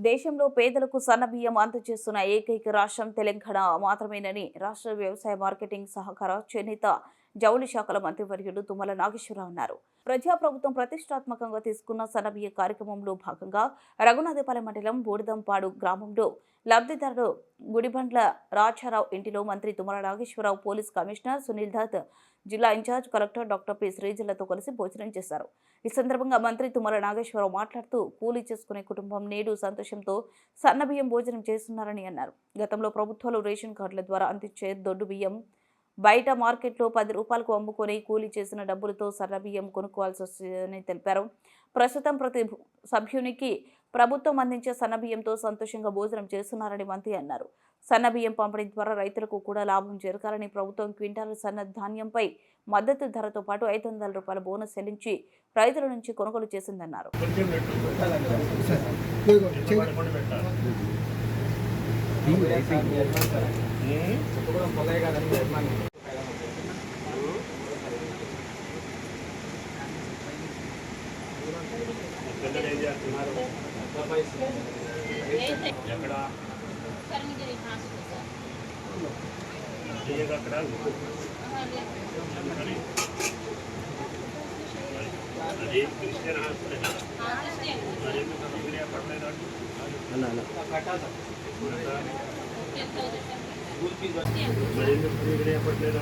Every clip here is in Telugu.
దేశంలో పేదలకు సన్నబియ్యం అందజేస్తున్న ఏకైక రాష్ట్రం తెలంగాణ మాత్రమేనని రాష్ట్ర వ్యవసాయ మార్కెటింగ్ సహకార చేనేత జౌళి శాఖల మంత్రివర్యులు తుమ్మల నాగేశ్వరరావు అన్నారు ప్రజాప్రభుత్వం ప్రతిష్టాత్మకంగా తీసుకున్న సనబీయ కార్యక్రమంలో భాగంగా రఘునాథపాలెం మండలం బూడిదంపాడు గ్రామంలో లబ్ధిదారుడు గుడిబండ్ల రాజారావు ఇంటిలో మంత్రి తుమ్మల నాగేశ్వరరావు పోలీస్ కమిషనర్ సునీల్ దత్ జిల్లా in charge collector doctor P. శ్రీజలతో కలిసి భోజనం చేశారు. ఈ సందర్భంగా మంత్రి తుమ్మల నాగేశ్వరరావు మాట్లాడుతూ కూలీ చేసుకునే కుటుంబం నేడు సంతోషంతో సన్నబియ్యం భోజనం చేస్తున్నారని అన్నారు. గతంలో ప్రభుత్వాలు రేషన్ కార్డుల ద్వారా అందించే దొడ్డు బియ్యం బయట మార్కెట్లో పది రూపాయలకు అమ్ముకొని కూలీ చేసిన డబ్బులతో సన్నబియ్యం కొనుక్కోవాల్సి వస్తుందని తెలిపారు. ప్రస్తుతం ప్రతి సభ్యునికి ప్రభుత్వం అందించే సన్నబియ్యంతో సంతోషంగా భోజనం చేస్తున్నారని మంత్రి అన్నారు. సన్నబియ్యం పంపిణీ ద్వారా రైతులకు కూడా లాభం చేరకాలని ప్రభుత్వం క్వింటాల్ సన్న ధాన్యంపై మద్దతు ధరతో పాటు ఐదు వందల రూపాయల బోనస్ చెల్లించి రైతుల నుంచి కొనుగోలు చేసిందన్నారు. సార్ చెయ్యదు అక్కడ మరి అది క్రిస్టియన్ హాస్పిటల్ మరి ఎందుకు డిగ్రీ పడలేదు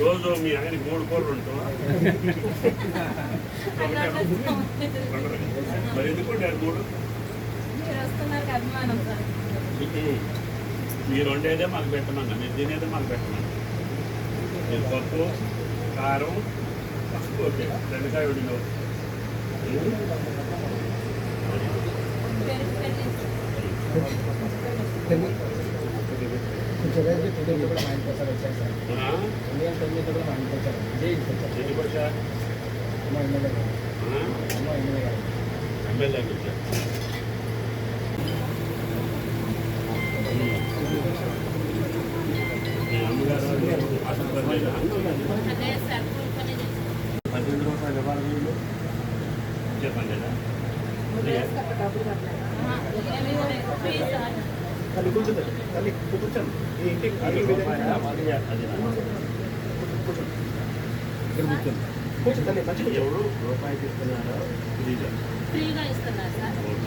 రోజు మీ ఆయన మూడు అలా వస్తాం. మరి మూడు? మీరు వండేదే మాకు పెట్టమన్నా మీరు తినేదే మాకు పెట్టమన్నా. పప్పు కారం పసుపు. ఓకే. బెండకాయ ఉడిలో పెళ్ళి కొంచెం రేపు కూడా మా ఇంటికి వస్తారు వచ్చాను సార్ ఉదయం తొమ్మిది కూడా మా ఇంటికి వచ్చారు వచ్చారు అమ్మ ఎమ్మెల్యే గారు. అమ్మ ఎమ్మెల్యే గారు ఎమ్మెల్యే వచ్చా పద్దెనిమిది రూపాయలు. ఇవ్వాలి వీళ్ళు చెప్పండి తల్లి కూర్చుంటారు తల్లి కూర్చోండి ఈ ఇంటికి కూర్చోండి కూర్చో తల్లి మంచిగా ఎవరు రూపాయికి ఇస్తున్నారో ఫ్రీగా ఇస్తున్నారు సార్.